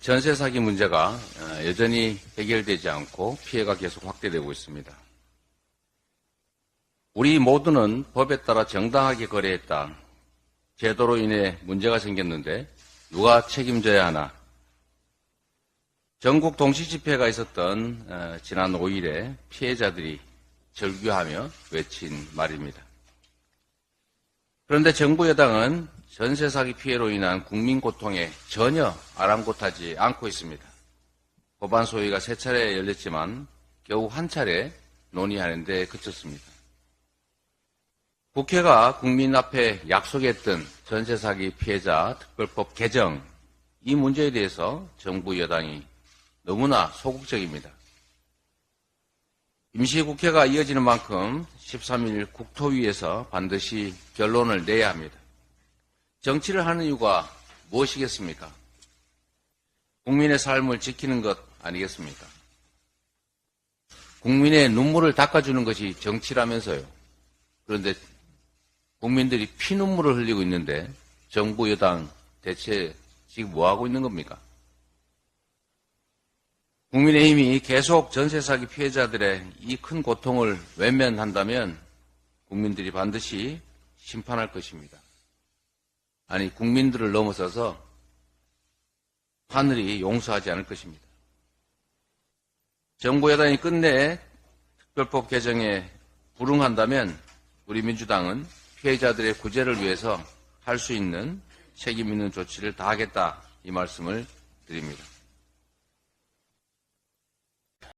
전세 사기 문제가 어, 여전히 해결되지 않고 피해가 계속 확대되고 있습니다. 우리 모두는 법에 따라 정당하게 거래했다. 제도로 인해 문제가 생겼는데 누가 책임져야 하나? 전국 동시 집회가 있었던 어, 지난 5일에 피해자들이 절규하며 외친 말입니다. 그런데 정부 여당은 전세 사기 피해로 인한 국민 고통에 전혀 아랑곳하지 않고 있습니다. 법안 소위가 세 차례 열렸지만 겨우 한 차례 논의하는 데 그쳤습니다. 국회가 국민 앞에 약속했던 전세 사기 피해자 특별법 개정 이 문제에 대해서 정부 여당이 너무나 소극적입니다. 임시국회가 이어지는 만큼 13일 국토위에서 반드시 결론을 내야 합니다. 정치를 하는 이유가 무엇이겠습니까? 국민의 삶을 지키는 것 아니겠습니까? 국민의 눈물을 닦아주는 것이 정치라면서요. 그런데 국민들이 피눈물을 흘리고 있는데 정부 여당 대체 지금 뭐 하고 있는 겁니까? 국민의힘이 계속 전세 사기 피해자들의 이 큰 고통을 외면한다면 국민들이 반드시 심판할 것입니다. 아니 국민들을 넘어서서 하늘이 용서하지 않을 것입니다. 정부 여당이 끝내 특별법 개정에 불응한다면 우리 민주당은 피해자들의 구제를 위해서 할 수 있는 책임 있는 조치를 다하겠다 이 말씀을 드립니다.